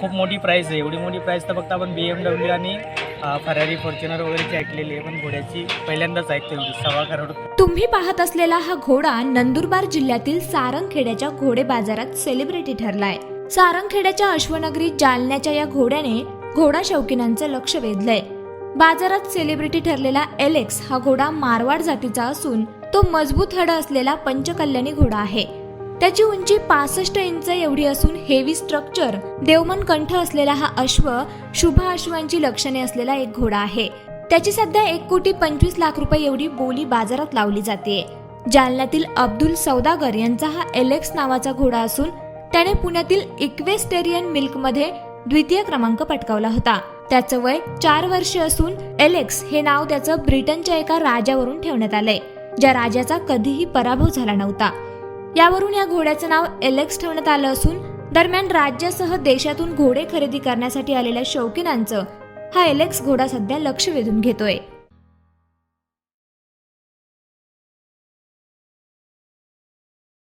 खूप मोठी प्राईस आहे. एवढी मोठी प्राईस तर फक्त आपण बी एम डब्ल्यू आणि फरारी फॉर्च्युनर वगैरेची ऐकलेली आहे. पण घोड्याची पहिल्यांदाच ऐकते सव्वा करोड तुम्ही पाहत असलेला हा घोडा नंदुरबार जिल्ह्यातील सारंगखेड्याच्या घोडे बाजारात सेलिब्रिटी ठरलाय. सारंगखेड्याच्या अश्वनगरी जालन्याच्या या घोड्याने घोडा शौकीनांचं लक्ष वेधलंय. बाजारात सेलिब्रिटी ठरलेला एलेक्स हा घोडा मारवाड जातीचा असून तो मजबूत हड असलेला पंचकल्याणी घोडा आहे. त्याची उंची पासष्ट इंच एवढी असून हेवी स्ट्रक्चर देवमन कंठ असलेला हा अश्व शुभ अश्वांची लक्षणे असलेला एक घोडा आहे. त्याची सध्या एक कोटी पंचवीस लाख रुपये एवढी बोली बाजारात लावली जाते. जालन्यातील अब्दुल सौदागर यांचा हा एलेक्स नावाचा घोडा असून त्याने पुण्यातील इक्वेस्टेरियन मिल्कमध्ये द्वितीय क्रमांक पटकावला होता. त्याचं वय चार वर्ष असून एलेक्स हे नाव त्याचं ब्रिटनच्या एका राजावरून ठेवण्यात आलंय ज्या राजाचा कधीही पराभव झाला नव्हता. यावरून या घोड्याचं नाव एलेक्स ठेवण्यात आलं असून दरम्यान राज्यासह देशातून घोडे खरेदी करण्यासाठी आलेल्या शौकीनांचं हा एलेक्स घोडा सध्या लक्ष वेधून घेतोय.